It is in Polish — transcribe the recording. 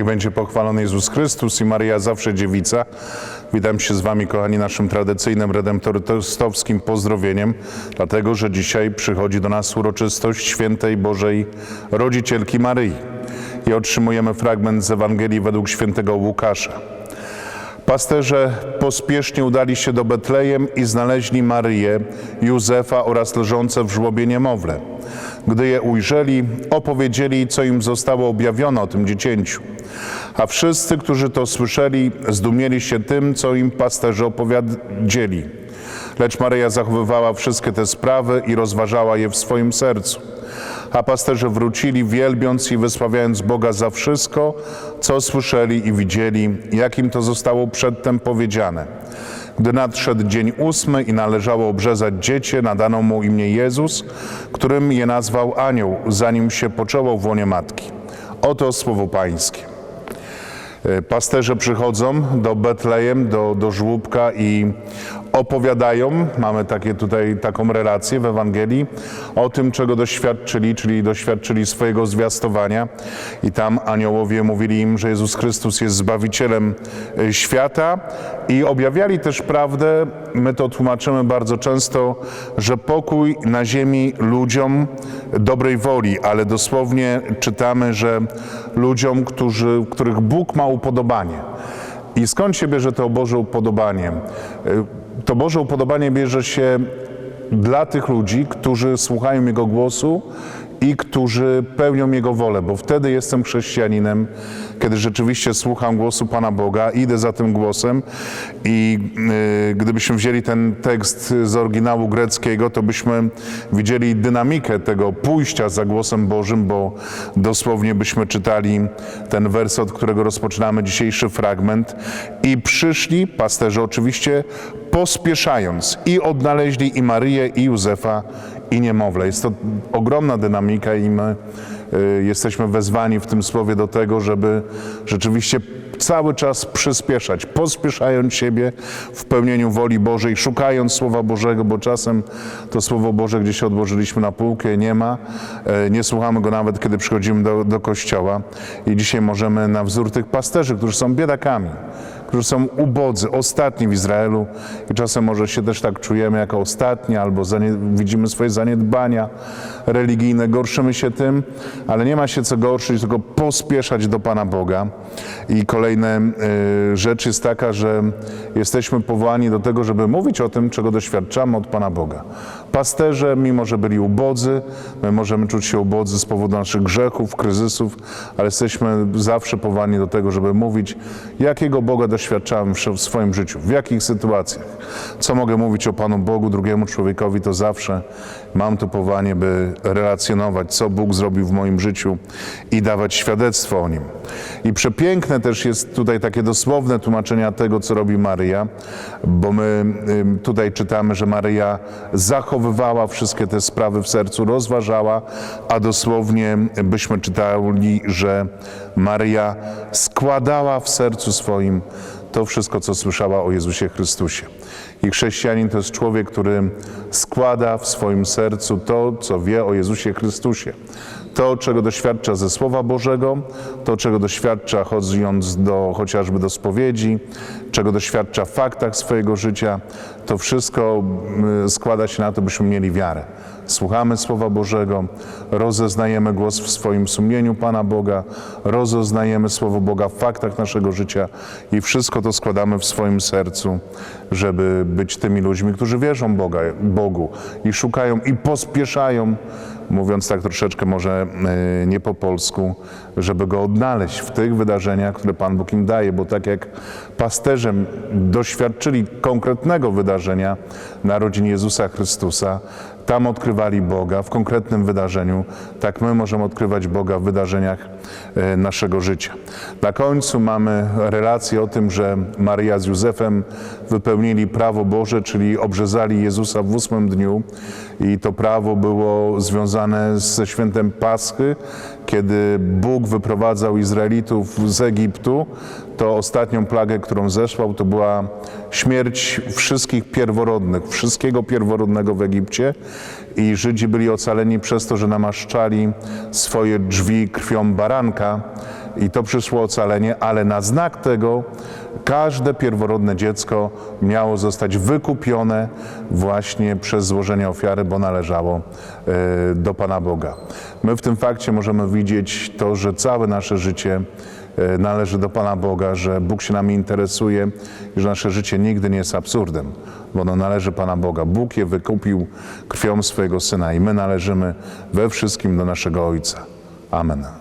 Niech będzie pochwalony Jezus Chrystus i Maryja zawsze dziewica. Witam się z Wami, kochani, naszym tradycyjnym redemptorystowskim pozdrowieniem, dlatego że dzisiaj przychodzi do nas uroczystość świętej Bożej Rodzicielki Maryi. I otrzymujemy fragment z Ewangelii według świętego Łukasza. Pasterze pospiesznie udali się do Betlejem i znaleźli Maryję, Józefa oraz leżące w żłobie niemowlę. Gdy je ujrzeli, opowiedzieli, co im zostało objawione o tym dziecięciu. A wszyscy, którzy to słyszeli, zdumieli się tym, co im pasterze opowiedzieli. Lecz Maryja zachowywała wszystkie te sprawy i rozważała je w swoim sercu. A pasterze wrócili, wielbiąc i wysławiając Boga za wszystko, co słyszeli i widzieli, jakim to zostało przedtem powiedziane. Gdy nadszedł dzień ósmy i należało obrzezać dziecię, nadano mu imię Jezus, którym je nazwał anioł, zanim się poczęło w łonie matki. Oto słowo Pańskie. E, Pasterze przychodzą do Betlejem, do, do żłóbka i opowiadają, mamy takie tutaj taką relację w Ewangelii, o tym, czego doświadczyli, czyli doświadczyli swojego zwiastowania. I tam aniołowie mówili im, że Jezus Chrystus jest Zbawicielem e, świata i objawiali też prawdę, my to tłumaczymy bardzo często, że pokój na ziemi ludziom dobrej woli, ale dosłownie czytamy, że ludziom, którzy, których Bóg ma upodobanie. I skąd się bierze to Boże upodobanie? To Boże upodobanie bierze się dla tych ludzi, którzy słuchają Jego głosu i którzy pełnią Jego wolę, bo wtedy jestem chrześcijaninem, kiedy rzeczywiście słucham głosu Pana Boga, idę za tym głosem i y, gdybyśmy wzięli ten tekst z oryginału greckiego, to byśmy widzieli dynamikę tego pójścia za głosem Bożym, bo dosłownie byśmy czytali ten wers, od którego rozpoczynamy dzisiejszy fragment. I przyszli, pasterze oczywiście, pospieszając i odnaleźli i Maryję, i Józefa, i niemowlę. Jest to ogromna dynamika i my y, jesteśmy wezwani w tym słowie do tego, żeby rzeczywiście cały czas przyspieszać, pospieszając siebie w pełnieniu woli Bożej, szukając Słowa Bożego, bo czasem to Słowo Boże gdzieś odłożyliśmy na półkę, nie ma, e, nie słuchamy go nawet, kiedy przychodzimy do, do kościoła i dzisiaj możemy na wzór tych pasterzy, którzy są biedakami, którzy są ubodzy, ostatni w Izraelu i czasem może się też tak czujemy jako ostatni, albo widzimy swoje zaniedbania religijne, gorszymy się tym, ale nie ma się co gorszyć, tylko pospieszać do Pana Boga. I kolejna y, rzecz jest taka, że jesteśmy powołani do tego, żeby mówić o tym, czego doświadczamy od Pana Boga. Pasterze, mimo że byli ubodzy, my możemy czuć się ubodzy z powodu naszych grzechów, kryzysów, ale jesteśmy zawsze powołani do tego, żeby mówić, jakiego Boga doświadczałem w swoim życiu, w jakich sytuacjach. Co mogę mówić o Panu Bogu, drugiemu człowiekowi, to zawsze mam to powołanie, by relacjonować, co Bóg zrobił w moim życiu i dawać świadectwo o Nim. I przepiękne też jest tutaj takie dosłowne tłumaczenia tego, co robi Maryja, bo my tutaj czytamy, że Maryja zachowywała wszystkie te sprawy w sercu, rozważała, a dosłownie byśmy czytali, że Maryja składała w sercu swoim to wszystko, co słyszała o Jezusie Chrystusie. I chrześcijanin to jest człowiek, który składa w swoim sercu to, co wie o Jezusie Chrystusie. To, czego doświadcza ze Słowa Bożego, to, czego doświadcza chodząc do, chociażby do spowiedzi, czego doświadcza w faktach swojego życia, to wszystko składa się na to, byśmy mieli wiarę. Słuchamy Słowa Bożego, rozeznajemy głos w swoim sumieniu Pana Boga, rozeznajemy Słowo Boga w faktach naszego życia i wszystko to składamy w swoim sercu, żeby być tymi ludźmi, którzy wierzą Boga, Bogu i szukają i pospieszają, mówiąc tak troszeczkę może e, nie po polsku, żeby Go odnaleźć w tych wydarzeniach, które Pan Bóg im daje, bo tak jak pasterzem doświadczyli konkretnego wydarzenia narodzin Jezusa Chrystusa, tam odkrywali Boga w konkretnym wydarzeniu, tak my możemy odkrywać Boga w wydarzeniach e, naszego życia. Na końcu mamy relację o tym, że Maryja z Józefem wypełnili prawo Boże, czyli obrzezali Jezusa w ósmym dniu i to prawo było związane ze świętem Paschy, kiedy Bóg wyprowadzał Izraelitów z Egiptu, to ostatnią plagę, którą zesłał, to była śmierć wszystkich pierworodnych, wszystkiego pierworodnego w Egipcie. I Żydzi byli ocaleni przez to, że namaszczali swoje drzwi krwią baranka i to przyszło ocalenie, ale na znak tego każde pierworodne dziecko miało zostać wykupione właśnie przez złożenie ofiary, bo należało e, do Pana Boga. My w tym fakcie możemy widzieć to, że całe nasze życie e, należy do Pana Boga, że Bóg się nami interesuje i że nasze życie nigdy nie jest absurdem, bo ono należy Pana Boga. Bóg je wykupił krwią swojego Syna i my należymy we wszystkim do naszego Ojca. Amen.